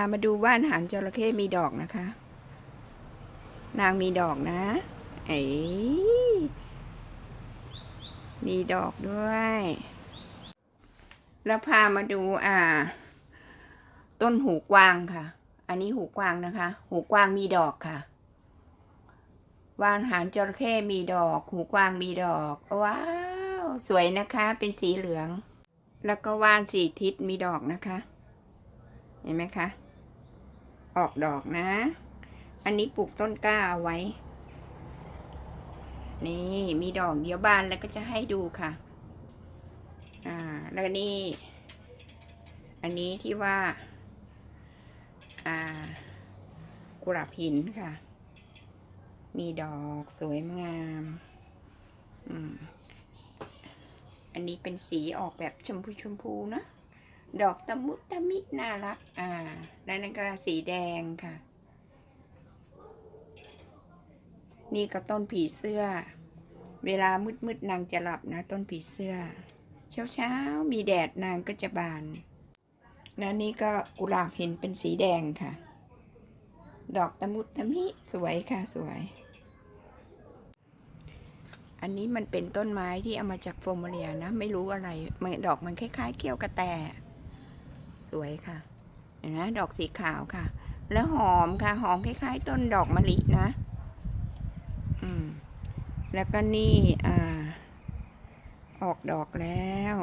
ามาดูว่านหางจระเข้มีดอกนะคะ นางมีดอกนะเอ๋มีดอกด้วย แล้วพามาดูอ่า ต้นหูกวางค่ะ อันนี้หูกวางนะคะ หูกวางมีดอกค่ะว่านหางจระเข้มีดอก หูกวางมีดอกว้าวสวยนะคะ เป็นสีเหลือง แล้วก็ว่านสีทิศมีดอกนะคะ เห็นไหมคะ ออกดอกนะ อันนี้ปลูกต้นกล้าเอาไว้ นี่มีดอกเดียวบานแล้วก็จะให้ดูค่ะ อ่า แล้วก็นี่ อันนี้ที่ว่า อ่า กุหลาบหินค่ะ มีดอกสวยงาม อืม อันนี้เป็นสีออกแบบชมพูชมพูนะ ดอกตะมุตะมิน่ารัก อ่า แล้วนั่นก็สีแดงค่ะ นี่ก็ต้นผีเสื้อ เวลามืดๆนางจะหลับนะ ต้นผีเสื้อเช้าเช้าๆมีแดดนางก็จะบาน แล้วนี่ก็กุหลาบเห็นเป็นสีแดงค่ะ ดอกตะมุตะมิสวยค่ะสวย อันนี้มันเป็นต้นไม้ที่เอามาจากโฟมเรียนะ ไม่รู้อะไร ดอกมันคล้ายๆเกี้ยวกระแต สวยค่ะ เห็นไหมดอกสีขาวค่ะ แล้วหอมค่ะ หอมคล้ายๆ ต้นดอกมะลินะ อืม แล้วก็นี่อ่า ออกดอกแล้ว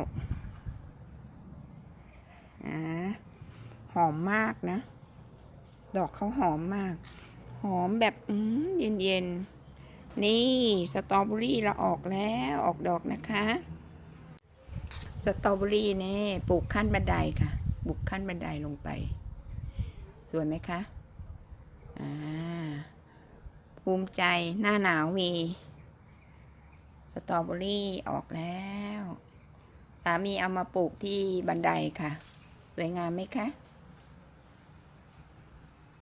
อ่าหอมมากนะ ดอกเขาหอมมาก หอมแบบอืมเย็นๆ นี่สตรอเบอรี่เราออกแล้วออกดอกนะคะสตรอเบอรี่นี่ปลูกขั้นบันไดค่ะ บุกขั้นบันไดลงไป สวยไหมคะอ่าภูมิใจหน้าหนาวมี สตรอเบอรี่ออกแล้ว สามีเอามาปลูกที่บันไดค่ะ สวยงามไหมคะ